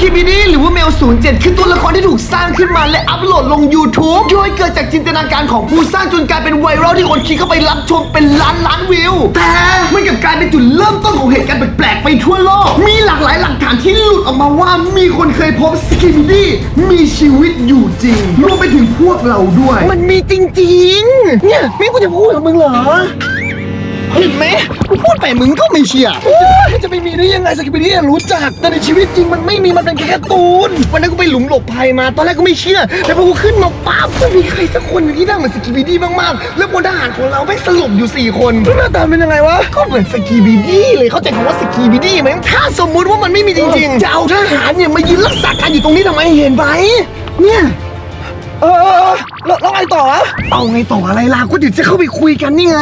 คิบิดี้หรือว่าแมว07 คือตัวละครที่ถูกสร้างขึ้นมาและอัปโหลดลง YouTube โดยเกิดจากจินตนาการของผู้สร้างจนกลายเป็นไวรัลที่คนคลิกเข้าไปรับชมเป็นล้านล้านวิว แต่มันกับกลายเป็นจุดเริ่มต้นของเหตุการณ์แปลกๆไปทั่วโลก มีหลากหลายหลักฐานที่หลุดออกมาว่ามีคนเคยพบสคิบิดี้มีชีวิตอยู่จริงรวมไปถึงพวกเราด้วย มันมีจริงๆ เนี่ยไม่กูจะพูดกับมึงเหรอ เห็นไหมกูพูดไปมึงก็ไม่เชื่อโอ้ยจะไม่มีได้ยังไงสกิปปี้รู้จัก แต่ในชีวิตจริงมันไม่มีมันเป็นแค่การ์ตูนวันนั้นกูไปหลุมหลบภัยมา ตอนแรกก็ไม่เชื่อ แต่พอกูขึ้นมาปั๊บมันมีใครสักคนหนึ่งที่หน้าเหมือนสกิปปี้มากๆ แล้วพลทหารของเราไม่งสลบอยู่4คนแล้วหน้าตาเป็นยังไงวะก็เหมือนสกิปปี้เลยเข้าใจคำว่าสกิปปี้ไหมถ้าสมมุติว่ามันไม่มีจริงๆจะเอาทหารเนี่ยมายืนรักษาการอยู่ตรงนี้ทำไมเห็นไหมเนี่ยเออเออเออแล้วแล้วไงต่อวะเอาไงต่ออะไรล่ะก็เดี๋ยวจะเข้าไปคุยกันนี่ไง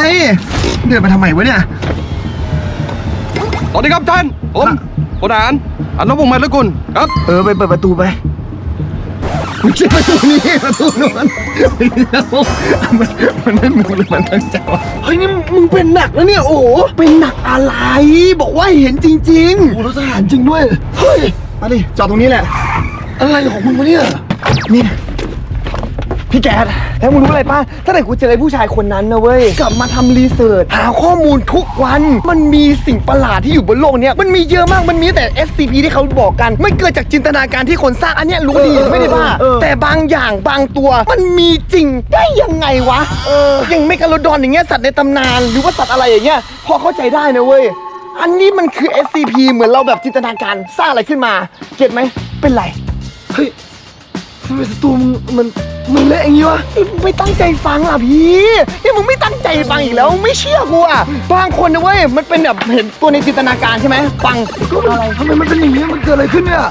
เดินมาทำไมวะเนี่ยสวัสดีครับท่าน ผมพลทหารอนุพงศ์มาลกุลครับ เออไปเปิดประตูไปไม่ใช่ประตูนี้ประตูนู้นมันมันไม่มูหรือมันตั้งใจวะเฮ้ยนี่มึงเป็นหนักแล้วเนี่ยโอ้โหเป็นหนักอะไร บอกว่าเห็นจริงๆโอ้รถทหารจริงด้วย เฮ้ย มาดิจอดตรงนี้แหละ อะไรของมึงวะเนี่ยนี่ พี่แก๊สแล้วมึงรู้อะไรป่ะตั้งแต่กูเจอไอ้ผู้ชายคนนั้นนะเว้ย กลับมาทำรีเสิร์ชหาข้อมูลทุกวัน มันมีสิ่งประหลาดที่อยู่บนโลกเนี้ย มันมีเยอะมาก มันมีแต่ SCP ที่เขาบอกกัน ไม่เกิดจากจินตนาการที่คนสร้าง อันเนี้ยรู้ดีไม่ได้บ้า แต่บางอย่างบางตัว มันมีจริงได้ยังไงวะ เออ อย่างเมกาโลดอนอย่างเงี้ยสัตว์ในตำนาน หรือว่าสัตว์อะไรอย่างเงี้ย พอเข้าใจได้นะเว้ย อันนี้มันคือ SCP เหมือนเราแบบจินตนาการสร้างอะไรขึ้นมา เก็ตไหม เป็นไร เฮ้ย ทำไมสตูมึงมันมันเละอย่างงี้วะมึงไม่ตั้งใจฟังอะพี่นี่มึงไม่ตั้งใจฟังอีกแล้วไม่เชื่อกูอะบางคนนะเว้ยมันเป็นแบบเห็นตัวในจินตนาการใช่ไหมฟังก็อะไรทำไมมันเป็นอย่างนี้มันเกิดอะไรขึ้นเนี่ย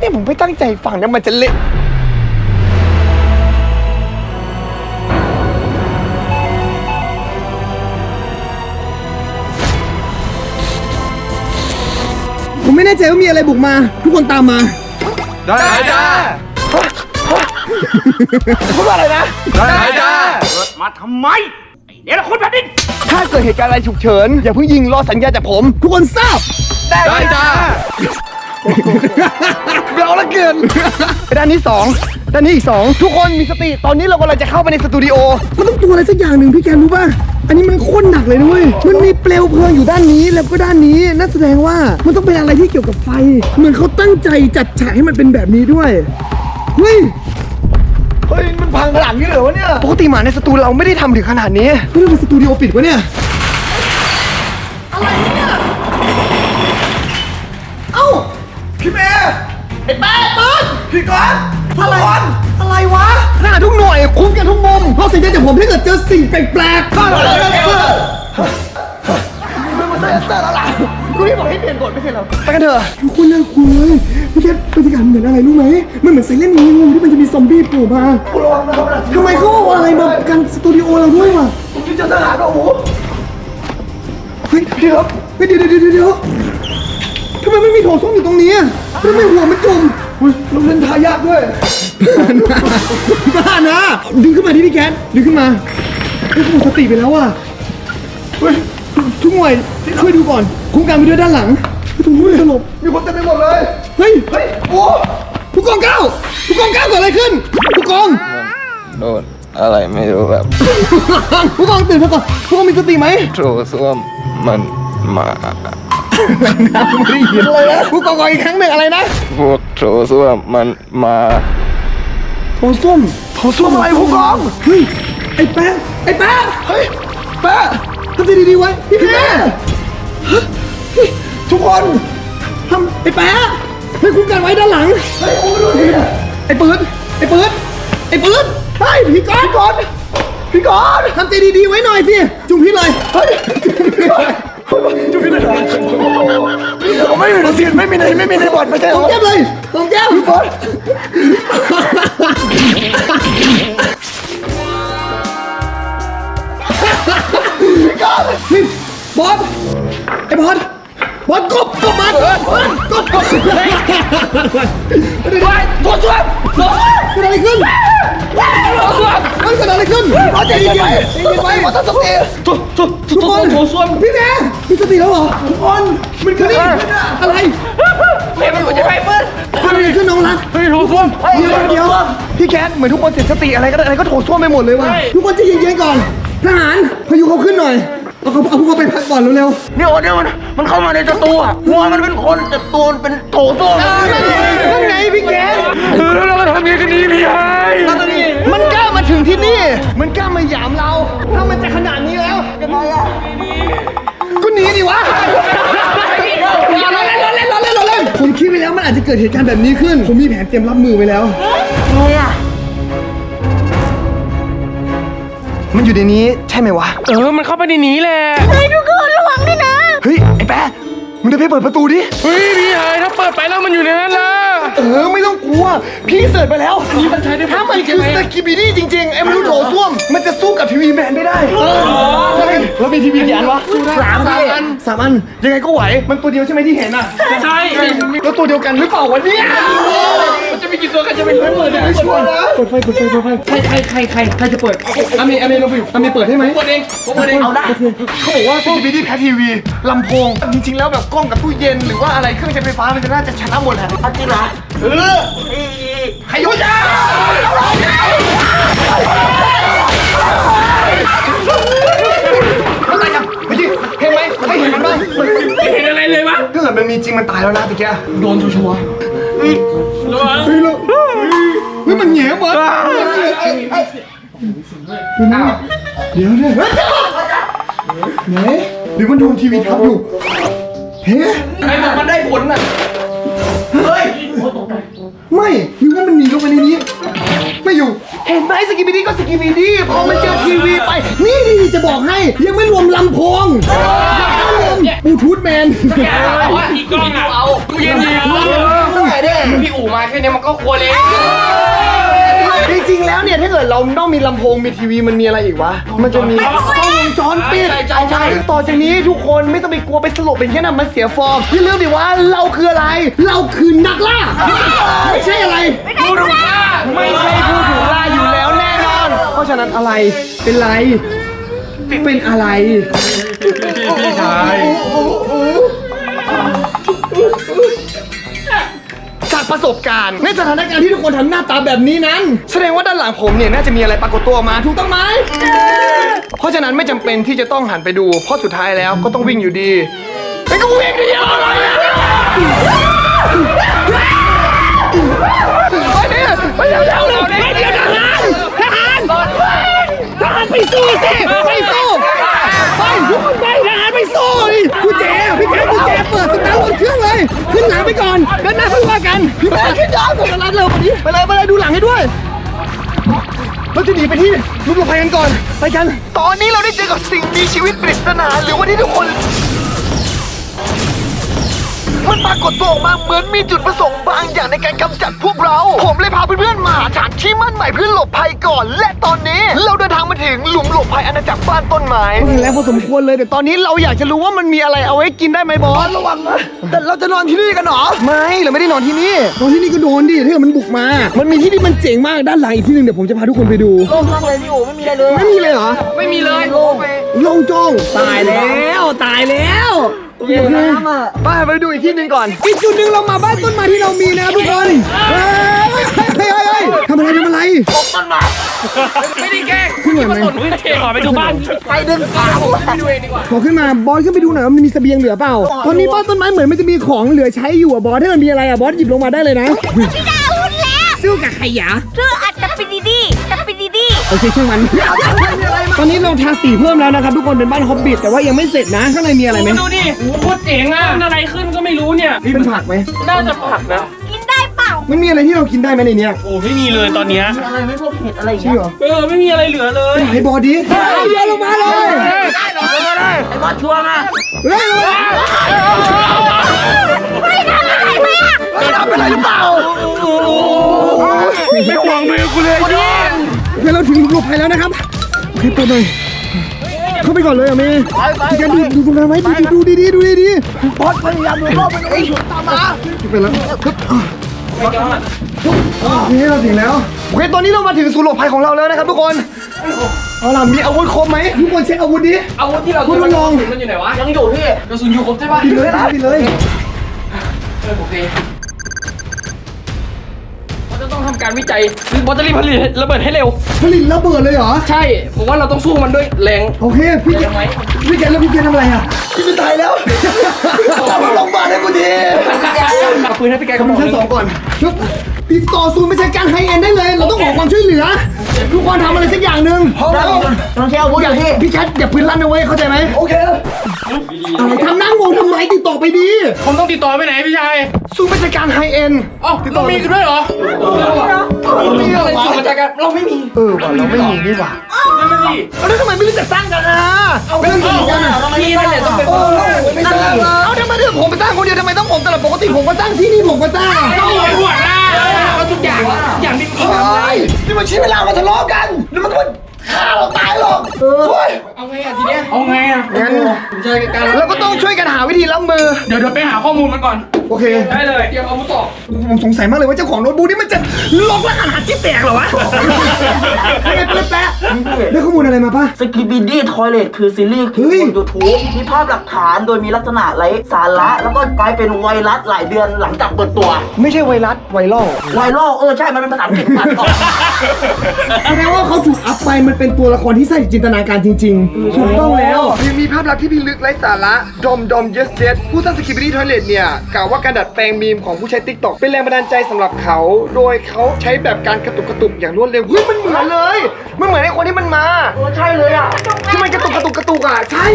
นี่ผมไม่ตั้งใจฟังเนี่ยมันจะเละผมไม่แน่ใจว่ามีอะไรบุกมา ทุกคนตามมา ได้จ้า พูดว่าอะไรนะ ได้จ้ามาทำไม ไอ้เนรคุณแผ่นดิน ถ้าเกิดเหตุการณ์อะไรฉุกเฉิน อย่าเพิ่งยิงรอสัญญาจากผม ทุกคนทราบได้จ้าเราละเกิน ด้านนี้สองด้านนี้อีกสองทุกคนมีสติ ตอนนี้เรากำลังจะเข้าไปในสตูดิโอ มันต้องตัวอะไรสักอย่างหนึ่งพี่แกรู้ป่ะ อันนี้มันโคตรหนักเลยนะเว้ย มันมีเปลวเพลิงอยู่ด้านนี้แล้วก็ด้านนี้ นั่นแสดงว่ามันต้องเป็นอะไรที่เกี่ยวกับไฟ เหมือนเขาตั้งใจจัดฉากให้มันเป็นแบบนี้ด้วย เฮ้ย เฮ้ยมันพังขนาดนี้เลยเหรอวะเนี่ยปกติหมาในสตูเราไม่ได้ทำถึงขนาดนี้ไม่ได้เป็นสตูดิโอปิดวะเนี่ยเอ้าพี่เมย์ไอ้แป๊ะตื่นพี่ก้อนอะไรอะไรวะหน้าทุกหน่วยคุ้มกันทุกมุมเราสัญญาจากผมถ้าเกิดเจอสิ่งแปลกๆก็เลยไม่มาใส่เสื้อแล้วล่ะ กูนี่บอกให้เปลี่ยนบทไม่ใช่เหรอไปกันเถอะทุกคนน่ากลัวเลยพี่แค่บรรยากาศเหมือนอะไรรู้ไหมมันเหมือนไซเลนต์งูที่มันจะมีซอมบี้โผล่มาทำไมเขาเอาอะไรมากันสตูดิโอเราด้วยวะผมจะเจอทหารโอ้โหเฮ้ยเดี๋ยวเฮ้ยเดี๋ยวเดี๋ยวเดี๋ยวเดี๋ยวทำไมไม่มีโถส้วมอยู่ตรงนี้อะทำไมหัวมันจมอุ้ยเราเล่นทายากด้วยบ้านะดึงขึ้นมาที่พี่แก๊สดึงขึ้นมาเฮ้ยเขาหมดสติไปแล้วอะเฮ้ยทุกหน่วยช่วยดูก่อน คุ้มกันไปด้วยด้านหลังเฮ้ยตรงนู้นสลบมีคนเต็มไปหมดเลย เฮ้ย เฮ้ย โอ้ ผู้กองเก้าผู้กองเก้าเกิดอะไรขึ้น ผู้กอง โดนอะไรไม่รู้แบบผู้กองตื่นมาก่อนผู้กองมีสติไหมโถส้วมมันมาไม่ได้ยินอะไรนะผู้กองขออีกครั้งหนึ่งอะไรนะพวกโถส้วมมันมาโถส้วมโถส้วมอะไรผู้กองเฮ้ยไอ้แป๊ะไอ้แป๊ะเฮ้ยแป๊ะทำใจดีๆไว้พี่แป๊ะฮะเฮ้ย ทุกคนทำไอ้แป๊ะให้คุ้มกันไว้ด้านหลังเฮ้ยโอ้ดูดิไอ้ปืนไอ้ปืนไอ้ปืนเฮ้ยพี่กอนพี่กอนพี่กอนทำใจดีๆไว้หน่อยสิจุ่มพี่เลยเฮ้ยจุ่มพี่เลยผมไม่มีในซีนไม่มีในไม่มีในบทไม่ใช่หรอแก้มเลยตองแก้มพี่บอสนี่บอส ไอ้บอสบอสกบกบมันกบกบเฮ้ยตัวช่วยตัวช่วยเกิดอะไรขึ้นตัวช่วยมันเกิดอะไรขึ้นบอสใจเย็นใจเย็นไว้บอสต้องสติทุกทุกทุกคนตัวช่วยพี่แม่มีสติแล้วเหรอทุกคนมันเกิดอะไรขึ้นอะอะไรเฮ้ยมันหัวใจไฟเฟิร์นอะไรขึ้นน้องรักเฮ้ยโถส้วมเดี๋ยวเดี๋ยวพี่แคทเหมือนทุกคนเสียสติอะไรก็ได้อะไรก็โถส้วมไปหมดเลยว่ะทุกคนใจะเย็นๆก่อนทหารพายุเขาขึ้นหน่อย เอาเขาเอาพวกเขาไปพักก่อนเร็วเนี่ยโอ้เนี่ยมันมันเข้ามาในตัวตัวหัวมันเป็นคนแต่ตัวมันเป็นโถส้วมๆนั่นไงพี่แคทเออแล้วเราทำยังไงกันดีพี่ไอ้มันกล้ามาถึงที่นี่ มันกล้ามาหยามเรา ถ้ามันจะขนาดนี้แล้วยังไงอะก็หนีดิวะเราเล่นเราเล่นเราเล่นเราเล่นผมคิดไว้แล้วมันอาจจะเกิดเหตุการณ์แบบนี้ขึ้น ผมมีแผนเตรียมรับมือไว้แล้ว มันอยู่ในนี้ใช่ไหมวะ เออ มันเข้าไปในนี้แหละ เฮ้ยทุกคนระวังด้วยนะ เฮ้ย ไอ้แป๊ะมึงได้ไปเปิดประตูดิ เฮ้ยพี่ไอ้ถ้าเปิดไปแล้วมันอยู่ในนั้นล่ะ เออ ไม่ต้องกลัว พี่เสิร์ชไปแล้วนี่มันใช้ได้ถ้ามันคือสกิบิดี้จริงๆ ไอ้มนุษย์โถส้วม มันจะสู้กับทีวีแมนไม่ได้ใช่แล้วมีทีวีกี่อันวะสามอันสามอัน ยังไงก็ไหว มันตัวเดียวใช่ไหมที่เห็นอะ ใช่แล้วตัวเดียวกันหรือเปล่าวะเนี่ยมันจะมี กี่ตัวกันจะเป็นเปิดไม่ชัวร์นะเปิดไฟเปิดไฟเปิดไฟใครใครใครใครใครจะเปิดอเมย์อเมย์เราไปอยู่อเมย์เปิดให้ไหมเปิดเองผมเปิดเองเอาได้เขาบอกว่าสกิบิดี้แพ้ทีวีลำโพงจริงๆแล้วแบบกล้องกับตู้เย็นหรือว่าอะไรเครื่องใช้ไฟฟ้ามันจะน่าจะชนะหมดแหละจริงเหรอเออใครยุ่งจ้าอะไรกันเมื่อกี้เห็นไหมให้เห็นมันบ้างไม่เห็น อะไรเลยวะถ้าเกิดมันมีจริงมันตายแล้วนะตะแกโดนชัวร์ๆระวังเฮ้ยแล้วเฮ้ยมันแหงหมดเดี๋ยวเนี่ยไหนหรือมันโดนทีวีทับอยู่เฮ้ไอ้บอกมันได้ผลน่ะไม่หรือว่ามันหนีลงไปในนี้ไม่อยู่เห็นไหมสกิบิดี้ก็สกิบิดี้พอมันเจอทีวีไป นี่นี่จะบอกให้ยังไม่รวมลำโพงยังไม่รวม บลูทูธแมนว่าอีกกล้องอะเอาตู้เย็นดีพี่อู๋มาแค่นี้มันก็ควรเลยจริงๆแล้วเนี่ยถ้าเกิดเราต้องมีลำโพงมีทีวีมันมีอะไรอีกวะ มันจะมีกล้องวงจรปิดใช่ใช่ใช่ต่อจากนี้ทุกคนไม่ต้องไปกลัวไปสลบเป็นแค่นั้นมันเสียฟอร์มอย่าลืมดิว่าเราคืออะไร เราคือนักล่าไม่ใช่อะไรผู้ถูกฆ่าไม่ใช่ผู้ถูกล่าอยู่แล้วแน่นอน เพราะฉะนั้นอะไรเป็นไรเป็นอะไรพี่ชาย ประสบการณ์ ในสถานการณ์ที่ทุกคนทำหน้าตาแบบนี้นั้น แสดงว่าด้านหลังผมเนี่ยน่าจะมีอะไรปรากฏตัวออกมาถูกต้องไหมเพราะฉะนั้นไม่จำเป็นที่จะต้องหันไปดู เพราะสุดท้ายแล้วก็ต้องวิ่งอยู่ดีไอ้ก็วิ่งดิอะไรอะไปดิไปเร็วเร็วเร็วเดี๋ยวทหารทหารทหารไปสู้สิไปสู้ ขึ้นหลังไปก่อนเดินหน้าค่อยว่ากันพี่แกขึ้นยานผมจะรัดเร็วกว่านี้ไปเลยไปเลยดูหลังให้ด้วยเราจะหนีไปที่ลุกหลบภัยกันก่อนไปกัน ตอนนี้เราได้เจอกับสิ่งมีชีวิตปริศนาหรือว่าที่ทุกคน มันปรากฏตัวออกมาเหมือนมีจุดประสงค์บางอย่างในการกำจัดพวกเรา ผมเลยพาเพื่อนๆมาหาสถานที่มั่นใหม่เพื่อหลบภัยก่อน และตอนนี้เราเดินทางมาถึงหลุมหลบภัยอาณาจักรบ้านต้นไม้แล้วพอสมควรเลยแต่ตอนนี้เราอยากจะรู้ว่ามันมีอะไรเอาไว้กินได้ไหมบอสระวังนะแต่เราจะนอนที่นี่กันเหรอไม่เราไม่ได้นอนที่นี่นอนที่นี่ก็โดนดิถ้าเกิดมันบุกมา มันมีที่ที่มันเจ๋งมากด้านหลังอีกที่หนึ่งเดี๋ยวผมจะพาทุกคนไปดูโล่งมากเลยพี่อู๋ไม่มีอะไรเลยไม่มีเลยเหรอไม่มีเลยโล่งไปโล่งโจ้งตายแล้วตายแล้วโอเค ไปไปดูอีกที่หนึ่งก่อน อีกจุดหนึ่งเรามาบ้านต้นไม้ที่เรามีนะทุกคนเฮ้ยเฮ้ยเฮ้ยเฮ้ยทำอะไรทำอะไร ไม่ได้แกล้งขึ้นหน่อยไหมต้นไม่ได้ขอไปดูบ้านไปดึงขาไปดูเองดีกว่าขอขึ้นมาบอสขึ้นไปดูหน่อยว่ามันมีเสบียงเหลือเปล่า ตอนนี้บ้านต้นไม้เหมือนมันจะมีของเหลือใช้อยู่อะบอสถ้ามันมีอะไรอะบอสหยิบลงมาได้เลยนะพี่ดาวุธแล้วสู้กับใครยะเชื่ออัดจะปิดดีๆจะปิดดี โอเคช่างมัน ตอนนี้เราทาสีเพิ่มแล้วนะครับทุกคนเป็นบ้านฮอบบิทแต่ว่ายังไม่เสร็จนะข้างในมีอะไรไหมดูดิโอ้โหโคตรเจ๋งอะมันอะไรขึ้นก็ไม่รู้เนี่ยเป็นผักไหมน่าจะผักนะๆกินได้เปล่า มันมีอะไรที่เรากินได้ไหมในเนี้ยโอ้ไม่มีเลยตอนเนี้ยอะไรไม่พวกเห็ดอะไรอย่างจริงเงี้ยเหรอเออไม่มีอะไรเหลือเลยไอ้บอดีเอาเยอะลงมาเลยไอ้บอสชัวร์นะเฮ้ยลงมาไม่ทำอะไรหรือเปล่าไม่ห่วงมือกูเลยยอด โอเคเราถึงหลุมหลบภัยแล้วนะครับโอเคเปิดหน่อยเข้าไปก่อนเลยอะเมย์พี่แกดูดูตรงนั้นไว้ดูดูดูดีๆดูดีๆบอสพยายามดูรอบไปเลยตามมาไปแล้วปึ๊บอะโอเคเราถึงแล้วโอเคตอนนี้เรามาถึงศูนย์หลบภัยของเราแล้วนะครับทุกคนเอาล่ะมีอาวุธครบไหมทุกคนเช็คอาวุธดิอาวุธที่เราคุณมาลองมันอยู่ไหนวะยังอยู่พี่กระสุนอยู่ครบใช่ปะปิดเลยนะปิดเลยเออโอเคการวิจัยบอสจะรีบผลิตระเบิดให้เร็ว ผลิตระเบิดเลยเหรอ ใช่ ผมว่าเราต้องสู้มันด้วยแรง โอเค พี่แกยังไงพี่แกแล้วพี่แกทำอะไรอะ พี่จะตายแล้วจับมาลงมาลให้กูทีเอาปืนให้พี่แกกกำระลับงอกชั้นหสนึ่องงก่อนชุบ ติดต่อศูนย์ไม่ใช่การไฮเอ็นได้เลย เราต้องขอความช่วยเหลือ ทุกคนทำอะไรสักอย่างหนึ่งพร้อมแล้วต้องใช้อาวุธอย่างที่พี่แคทอย่าปืนลั่นนะเว้ยเข้าใจไหมโอเคอะไรทำนั่งงงทำไมติดต่อไปดีผมต้องติดต่อไปไหนพี่ชายศูนย์ไม่ใช่การไฮเอ็นอ๋อเรามีกันด้วยเหรอเราไม่มีเหรออะไรวะสูตรมาจากกันเราไม่มีเออว่ะเราไม่มีนี่หว่านั่นน่ะสิเอาแล้วทำไมไม่รู้จักสร้างกันอะไม่รู้จักกันอะพี่นั่นแหละต้องเป็นเออไม่สร้างเอาทำไมเรื่องผมไปสร้างคนเดียวทำไมต้องผมแต่ละปกติผมก็สร้างที่นี่ผมก็สร้างต้องหัวหัวหน้าแล้วทุกอย่างอย่างที่เฮ้ยนี่มันใช้เวลามาทะเลาะกันนี่มันมันฆ่าเราตายหรอกเฮ้ยเอาไงอะทีเนี้ยเอาไงอะงั้นผมจะกันเราก็ต้องช่วยกันหาวิธีรับมือ เดี๋ยวเดี๋ยวไปหาข้อมูลมันก่อนโอเคได้เลยเตรียมอาวุธต่อผมสงสัยมากเลยว่าเจ้าของโน้ตบุ๊กนี่มันจะล็อกรหัสที่แตกเหรอวะยังไงเป๊ะแปะได้ข้อมูลอะไรมาป่ะสกิบิดี้ทอยเลทคือซีรีส์เฮ้ยบนยูทูบมีภาพหลักฐานโดยมีลักษณะไร้สาระ แล้วก็กลายเป็นไวรัสหลายเดือนหลังจากเปิดตัว ไม่ใช่ไวรัสไวรัลไวรัลเออใช่มันเป็นภาษาอังกฤษตัดออกแสดงว่าเขาถูกอัพไปมันเป็นตัวละครที่ใส่จินตนาการจริงๆถูกต้องแล้วยังมีภาพลักษณ์ที่พิลึกไร้สาระดอมดอมเยสเจสผู้สร้างสกิปปี้ทอยเลตเนี่ยกล่าวว่าการดัดแปลงมีมของผู้ใช้ติ๊กต็อกเป็นแรงบันดาลใจสำหรับเขา โดยเขาใช้แบบการกระตุกกระตุกอย่างรวดเร็วเฮ้ยมันเหมือนเลยมันเหมือนไอ้คนที่มันมาเออใช่เลยอะที่มันกระตุกกระตุกกระตุกอะใช่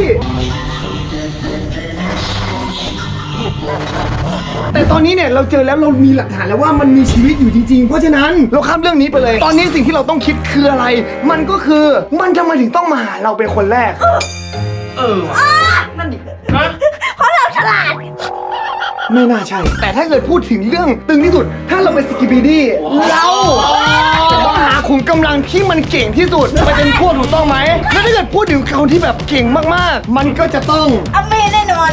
แต่ตอนนี้เนี่ยเราเจอแล้วเรามีหลักฐานแล้วว่ามันมีชีวิตอยู่จริงๆ เพราะฉะนั้นเราข้ามเรื่องนี้ไปเลย ตอนนี้สิ่งที่เราต้องคิดคืออะไร มันก็คือมันทำไมถึงต้องมาหาเราเป็นคนแรกเพราะเราฉลาด ไม่น่าใช่ แต่ถ้าเกิดพูดถึงเรื่องตึงที่สุด ถ้าเราเป็นสกิบิดี้เราจะต้องหาขุมกำลังที่มันเก่งที่สุดไปเป็นพวกถูกต้องไหมแล้วถ้าเกิดพูดถึงคนที่แบบเก่งมากๆ มันก็จะต้องอเมแน่นอน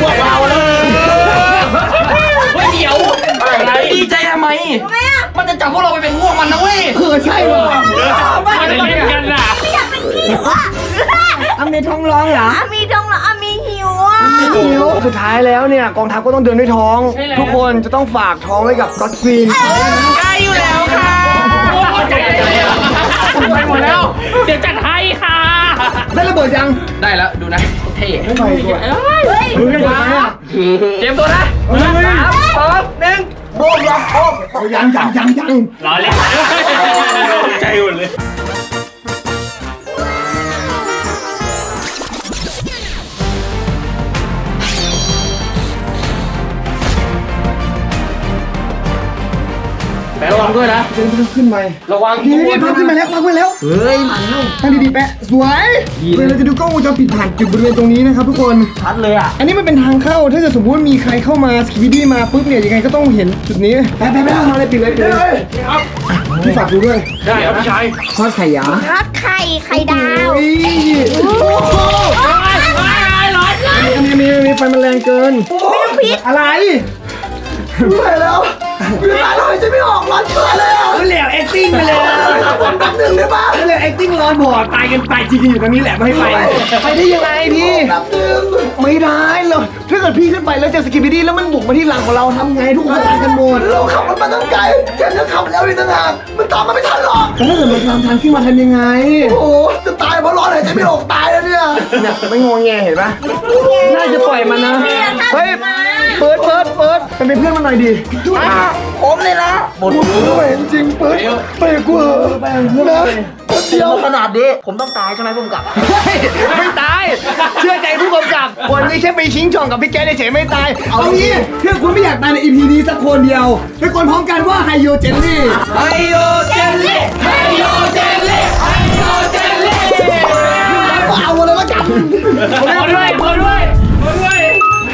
พวกเราเลยเฮ้ยเดี๋ยวอะไรดีใจทำไมทำไมอะมันจะจับพวกเราไปเป็นพวกมันนะเว้ยเออใช่ว่ะมันเล่นกันน่ะไม่อยากเป็นหิวอะอเมท้องร้องเหรออามีท้องเหรออามีหิวอะหิว สุดท้ายแล้วเนี่ยกองทัพก็ต้องเดินด้วยท้อง ทุกคนจะต้องฝากท้องไว้กับก็อดซีนใกล้อยู่แล้วค่ะโอ้ใจเลยอะไปหมดแล้ว เดี๋ยวจัดให้ค่ะ ได้ระเบิดยัง ได้แล้วดูนะเท่ไม่ไหวด้วยเฮ้ยมึงยังไหวไหมอะเตรียมตัวนะสามสองหนึ่งโบมยังโบมเอายังยังยังยังรอเล่น ด้วยนะเดี๋ยวมันขึ้นไประวังนี่นี่พับขึ้นมาแล้วพับขึ้นมาแล้วเฮ้ยมันนุ่มตั้งดีๆแปะสวยเดี๋ยวเราจะดูกล้องวงจรปิดผ่านจุดบริเวณตรงนี้นะครับทุกคนชัดเลยอะอันนี้มันเป็นทางเข้าถ้าจะสมมติว่ามีใครเข้ามาสกิวิดี้มาปุ๊บเนี่ยยังไงก็ต้องเห็นจุดนี้แปะแปะแปะมาเลยปิดเลยปิดเลยพี่ฝากดูด้วยได้ครับพี่ชายทอดไข่ยาทอดไข่ไข่ดาวโอ้ยโอ้โหร้อนเลยอันนี้มีมีไฟมันแรงเกินไม่ต้องพิษอะไรไม่แล้ว ไม่ได้เลยจะไม่ออกร้อนเกินเลยอะเหลว acting ไปเลยผมแป๊บนึงได้ปะเหลว acting ร้อนบอดตายกันไปจริงๆอยู่ตรงนี้แหละไม่ให้ไปไปได้ยังไงพี่ แป๊บนึงไม่ได้เลยถ้าเกิดพี่ขึ้นไปแล้วเจอสกิบิดี้แล้วมันบุกมาที่หลังของเราทำไงทุกคนตายกันหมดเราขับมันมาตั้งไกลแถมยังขับแล้วอีกต่างหากมันตามมาไม่ทันหรอก แต่ถ้าเกิดมันตามทันขึ้นมาทำยังไงโอ้โหจะตายเพราะร้อนหายใจไม่ออกตายแล้วเนี่ยเนี่ยไม่งงแงเห็นปะน่าจะปล่อยมันนะเฮ้ยเปิดเปิดเปิดมันเป็นเพื่อนมันหน่อยดิผมเลยนะหมดกูไม่เห็นจริงเปิดไปกูเหอะไปเพื่อนเดียวขนาดนี้ผมต้องตายใช่ไหมผมกลับไม่ตาย เชื่อใจผู้กำกับวันนี้แค่ไปชิงช่องกับพี่แกเฉยไม่ตาย เอางี้เพื่อคุณไม่อยากตายใน EP นี้สักคนเดียวทุกคนพร้อมกันว่าไฮโยเจลลี่ไฮโยเจลลี่ไฮโยเจลลี่ไฮโยเจลลี่เอาเลยละกันขอด้วยขอด้วยขอด้วย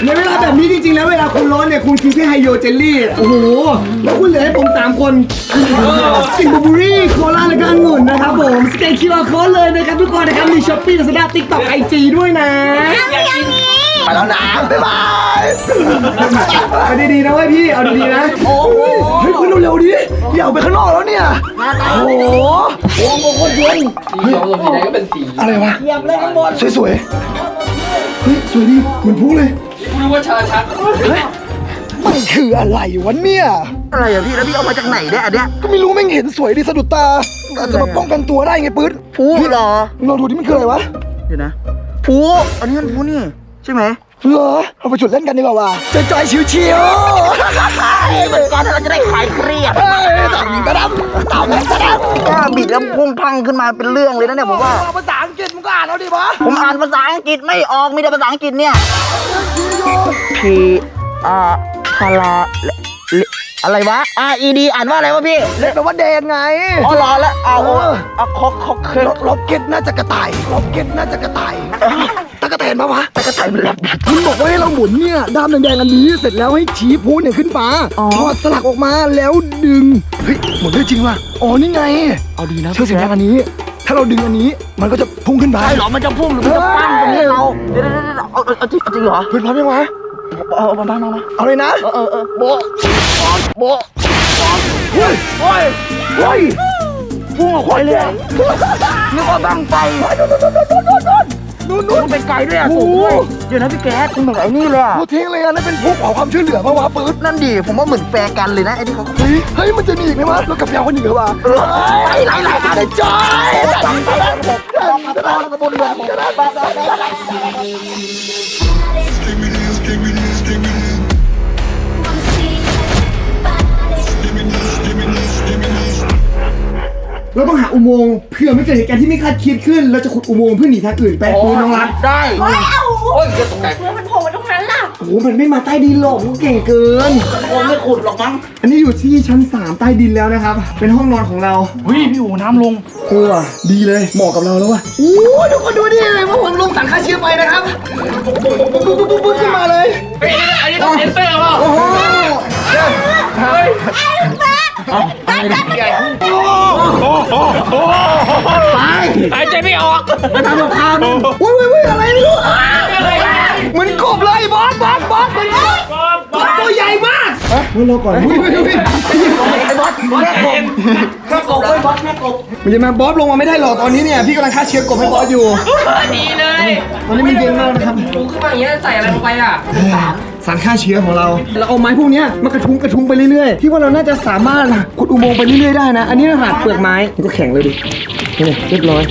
ในเวลาแบบนี้จริงๆ แล้วเวลาคุณร้อนเนี่ยคุณกินแค่ไฮโยเจลลี่โอ้โหแล้วคุณเหลือให้ผมสามคนสิงบูบูรี่โคลาและก็องุ่นนะครับผมสเกตคิวอาร์โค้ดเลยนะครับทุกคนนะครับมีช้อปปี้ลาซาด้าติ๊กต็อกไอจีด้วยนะอย่างนี้ไปแล้วนะบ๊ายบายไปดีๆนะเว้ยพี่เอาดีๆนะโอ้โหเฮ้ยเพื่อนเร็วๆดิอย่าออกไปข้างนอกแล้วเนี่ยโอ้โหโอ้โหโคตรเย็นสีสองตัวสีไหนก็เป็นสีอะไรวะเหยียบเลยข้างบนสวยๆเฮ้ยสวยดีเหมือนพลุเลยกู รู้ว่าชาชัดเฮ้ยมันคืออะไรวะเนี่ย อะไรอะพี่แล้วพี่เอามาจากไหนเนี่ยอันเนี้ยก็ไม่รู้แม่งเห็นสวยดีสะดุดตาอาจจะมาป้องกันตัวได้ไงปื๊ดผู้เหรอเราดูที่มันคืออะไรวะ เดี๋ยวนะผู้อันนี้มันผู้นี่ ใช่ไหมเหรอเราไปจุดเล่นกันดีกว่าว่ะจอยๆชิวๆเหมือนกันเราจะได้คลายเครียดเอ้ยต่ำกระดับต่ำกระดับกล้าบิดแล้วพุ่งพลังขึ้นมาเป็นเรื่องเลยนะเนี่ยผมว่า ภาษาอังกฤษมึงก็อ่านเอาดิวะผมอ่านภาษาอังกฤษไม่ออกมีแต่ภาษาอังกฤษเนี่ย P R พาราอะไรวะ R E D อ่านว่าอะไรวะพี่เรียกแปลว่าแดงไงอ๋อเหรอแล้วเอาเออเอาคอกคอกเคล็อกล็อกเก็ตน่าจะกระต่ายล็อกเก็ตน่าจะกระต่ายตะกระแตนปะวะแต่ก็ใส่เป็นแลบมันบอกว่าให้เราหมุนเนี่ยด้ามแดงๆอันนี้เสร็จแล้วให้ชี้พูนเนี่ยขึ้นฟ้าถอดสลักออกมาแล้วดึงเฮ้ยหมุนได้จริงว่ะอ๋อนี่ไงเอาดีนะเชื่อเสียงแรงอันนี้ ถ้าเราดึงอันนี้มันก็จะพุ่งขึ้นไปใช่เหรอมันจะพุ่งหรือมันจะปั้งตรงนี้เราเดี๋ยวเดี๋ยวเดี๋ยวเอาเอาเอาจริงเอาจริงเหรอ เพื่อนพร้อมยังวะเอาเอามามามามาเอาเลยนะเออเออเออโบะโบะเฮ้ยโอ้ยเฮ้ยพุ่งออกไปเลยนึกว่าบังไฟนู่นนู่นมัน ไปไกลด้วยอะสูงด้วยเดี๋ยวนะพี่แก๊สคุณเหมือนไอ้นี่เลยอะโคตรเท่เลยอะนั่นเป็นพวกขอความช่วยเหลือปะวะปื๊ดนั่นดิผมว่าเหมือนแฟร์กันเลยนะไอ้ที่เขาเฮ้ยเฮ้ยมันจะมีอีกไหมวะแล้วกับยาวคนอีกเหรอวะไล่ไล่ไล่ไล่จอย เราต้องหาอุโมงค์เผื่อไม่เกิดเหตุการณ์ที่ไม่คาดคิดขึ้น เราจะขุดอุโมงค์เพื่อหนีทางอื่นไปปูน้องรักได้เฮ้ยเอ้าโอ้ยเพื่อนมันโผล่มาตรงนั้นล่ะโอ้โหมันไม่มาใต้ดินหรอกมันเก่งเกินผมไม่ขุดหรอกมั้งอันนี้อยู่ที่ชั้น 3 ใต้ดินแล้วนะครับ เป็นห้องนอนของเราเฮ้ยพี่อูน้ำลงเออว่ะดีเลยเหมาะกับเราแล้วว่ะโอ้ยทุกคนดูดิเลยว่าผมลงสังฆาเชื้อไปนะครับปุ๊บปุ๊บปุ๊บปุ๊บปุ๊บขึ้นมาเลยเฮ้ยอันนี้ต้องเซ็นเซอร์เปล่าโอ้โห หายใจไม่ออกมาทำกับข้าวนะโอ้ยโอ้ยโอ้ยอะไรไม่รู้อะเหมือนกบเลยบอสบอสบอสเหมือนบบอสตัวใหญ่มากเฮ้ยรอก่อนอุ้ยอุ้ยอุ้ยไอ้บอสบอสแม่กบแม่กบเอ้ยบอสแม่กบมันจะมาบอสลงมาไม่ได้หรอกตอนนี้เนี่ยพี่กำลังฆ่าเชื้อกบให้บอสอยู่ดีเลยตอนนี้มันเย็นมากนะครับปูขึ้นมาอย่างเงี้ยใส่อะไรลงไปอะ สารฆ่าเชื้อของเรา เราเอาไม้พวกเนี้ยมากระทุ้งกระทุ้งไปเรื่อยๆ ที่ว่าเราน่าจะสามารถขุดอุโมงค์ไปเรื่อยๆได้นะ อันนี้เราหัดเปลือกไม้มันก็แข็งเลยดินี่เรียบร้อย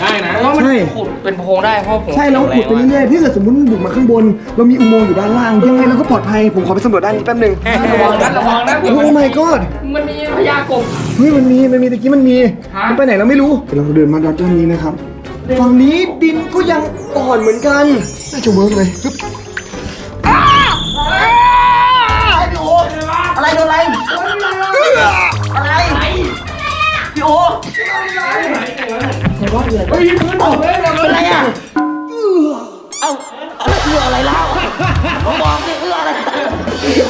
ได้นะใช่ ขุดเป็นโพรงได้เพราะผมใช่เราขุดไปเรื่อยๆที่เกิดสมมติมันบุกมาข้างบน เรามีอุโมงค์อยู่ด้านล่างยังไงเราก็ปลอดภัยผมขอไปสำรวจด้านนี้แป๊บหนึงระวังนะระวังนะโอ้ my god มันมีพญากบ เฮ้ยมันมีมันมีตะกี้มันมีฮะ มันไปไหนเราไม่รู้เดี๋ยวเราเดินมาด้านนี้นะครับฝั่งนี้ดินก็ยังอ่อนเหมือนกันน่าจะเวิร์กเลยปึ๊บ อะไรโดนอะไร อะไรพี่โอเฮ้ยพื้นบอกเลยเป็นไรอะเอ้าอเอื้ออะไรเล่าผมบอกสิเอื้ออะไร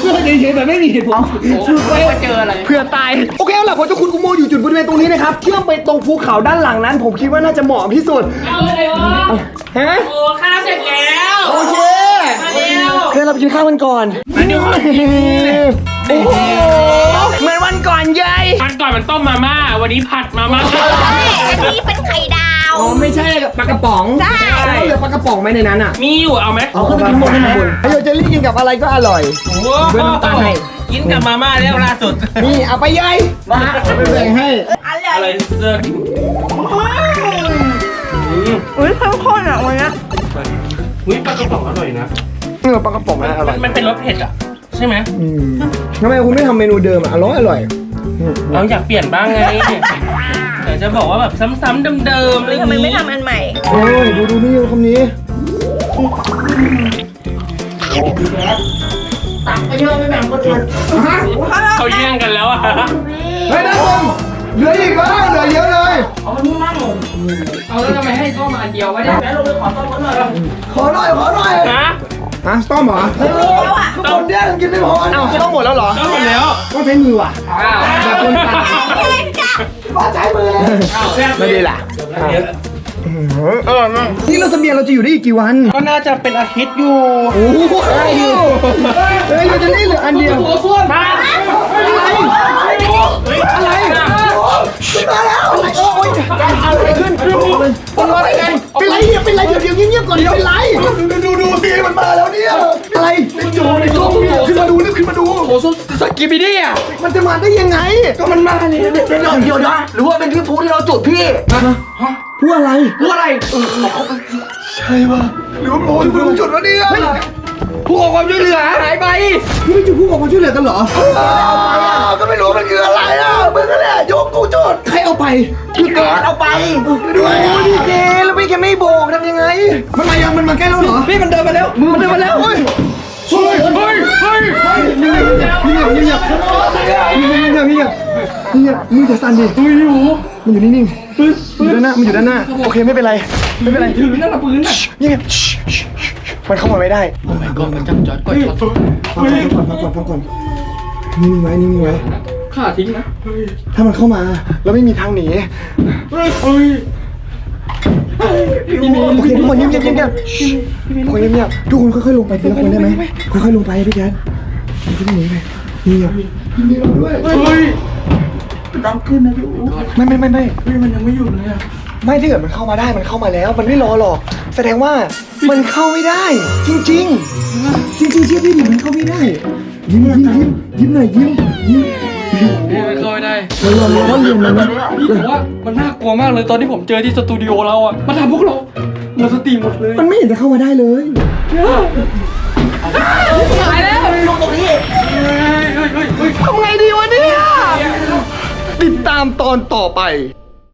เพื่อเฉยๆแบบไม่มีเหตุผลคือไปเจออะไร เพื่อตาย โอเคเอาล่ะผมจะขุดอุโมอยู่จุดบริเวณตรงนี้นะครับ เชื่อมไปตรงภูเขาด้านหลังนั้น ผมคิดว่าน่าจะเหมาะที่สุด เอาเลยวะฮะโอ้ข้าวเสร็จแล้ว โอเค เร็วเพื่อนเราไปกินข้าวกันก่อนมาเดี๋ยวก่อนโอ้โหเหมือนวันก่อนยายวันก่อนมันต้มมาม่า วันนี้ผัดมาม่าเฮ้ยอันนี้เป็นไข่ดาว อ๋อไม่ใช่ปลากระป๋องใช่แล้วเหลือปลากระป๋องไหมในนั้นอะมีอยู่เอาไหมเอาขึ้นไปข้างบนข้างบนไอโยเจลลี่กินกับอะไรก็อร่อยเพื่อนน้ำตาลให้กินกับมาม่าแล้วล่าสุด นี่เอาไปยายมาเอาไปแบ่งให้อะไรเสื้ออุ้ยเข้มข้นอะวันนี้ อุ้ยปลากระป๋องอร่อยนะ เออปลากระป๋องนะอร่อยมันเป็นรสเผ็ดอะ ใช่ไหมอืมทำไมคุณไม่ทำเมนูเดิมอะอร่อยอร่อยอืมเราอยากเปลี่ยนบ้างไงเดี๋ยวจะบอกว่าแบบซ้ำๆเดิมๆอะไรอย่างทำไมนี้ไม่ทำอันใหม่โอ้ยดูดูนี่คำนี้ตักไปเยอะไม่แบ่งคนอื่นเขาแย่งกันแล้วอะ เฮ้ยนะผม เหลืออีกบ้างเหลือเยอะเลย เอามันนี่นั่งลงเอาแล้วทำไมให้ส้มอันเดียววะเนี่ยแล้วลงไปขอต้มกันหน่อยขอหน่อยขอหน่อยฮะอะต้อมเหรอแล้วอะทุกคนเนี่ยกินไม่พอเอ้าต้องหมดแล้วเหรอก็หมดแล้วต้องใช้มือว่ะอ้าวแบบคนตาใช้มือเลยอ้าวไม่ดีล่ะเยอะเออนี่เราเสบียงเราจะอยู่ได้อีกกี่วัน ก็น่าจะเป็นอาทิตย์อยู่ โอ้โหได้อยู่เฮ้ยเราจะได้เหลืออันเดียวตัวส้วนมาอะไรอะไร มาแล้วอะไรโอ้ยอะไรขึ้นเป็นไรเนี่ยเป็นไรเดี๋ยวเดี๋ยวเงียบๆก่อนเป็นไรดูดูดูสิมันมาแล้วเนี่ยอะไรไอ้โจไอ้โจขึ้นมาดูรีบขึ้นมาดูโอ้สุดสกิบิดี้อะมันจะมาได้ยังไง ก็มันมาเลยเดี๋ยเดี๋ยวเดี๋ยวนะหรือว่าเป็นที่พูดที่เราจุดพี่พูดอะไรพูดอะไรใช่ป่ะหรือว่าโอ้ยมึงจุดวะเนี่ยผู้ขอความช่วยเหลือหายไปพี่ไม่จุดพูดของมาช่วยเหลือกันเหรอก็ไม่รู้มันคืออะไร พี่เกดเอาไปด้วยโอ้พี่เจแล้วพี่แกไม่บอกทำยังไง มันมายังมันมาใกล้วเหรอ พี่มันเดินมาแล้วมันเดินมาแล้วเฮ้ยเฮ้ยเฮ้ยเฮ้ยเงียบเงียบเงียบเงียบเงียบเงียบเงยบมือจะสั่นดิอุ้ยอยู่มันอยู่นิ่งๆปือยู่ด้านหน้ามันอยู่ด้านหน้าโอเคไม่เป็นไรไม่เป็นไรถือนั่นละปืนเงียบมันเข้ามาไม่ได้โอ้ my god มันจับจอดก่อนก่อนก่อนก่อนนิ่งไว้นิ่งไว้ ฆ่าทิ้งนะถ้ามันเข้ามา แล้วไม่มีทางหนีเฮ้ยเฮ้ยโอเคทุกคนเงียบเงียบเงียบเงียบทุกคนเงียบเงียบทุกคนค่อยๆลงไปทีละคนได้ไหมค่อยๆลงไปพี่แจ๊ดค่อยๆหนีไปเงียบเงียบด้วยเฮ้ยไม่ไม่ไม่ไม่ เฮ้ยมันยังไม่หยุดเลยอะไม่ถ้าเกิดมันเข้ามาได้มันเข้ามาแล้ว มันไม่รอหรอก แสดงว่ามันเข้าไม่ได้ จริงจริงๆจริงจริงๆเชื่อพี่ดิมันเข้าไม่ได้ ยิ้มยิ้มยิ้มยิ้มหน่อยยิ้มยิ้ม นี่มันเข้าไม่ได้เราลองเราก็เรียนมันนะพี่ผมว่ามันน่ากลัวมากเลยตอนที่ผมเจอที่สตูดิโอเราอะมันทำพวกเราหมดสติหมดเลยมันไม่เห็นจะเข้ามาได้เลยตายแล้วลงตรงนี้เฮ้ยเฮ้ยเฮ้ยทำไงดีวะเนี่ยติดตามตอนต่อไป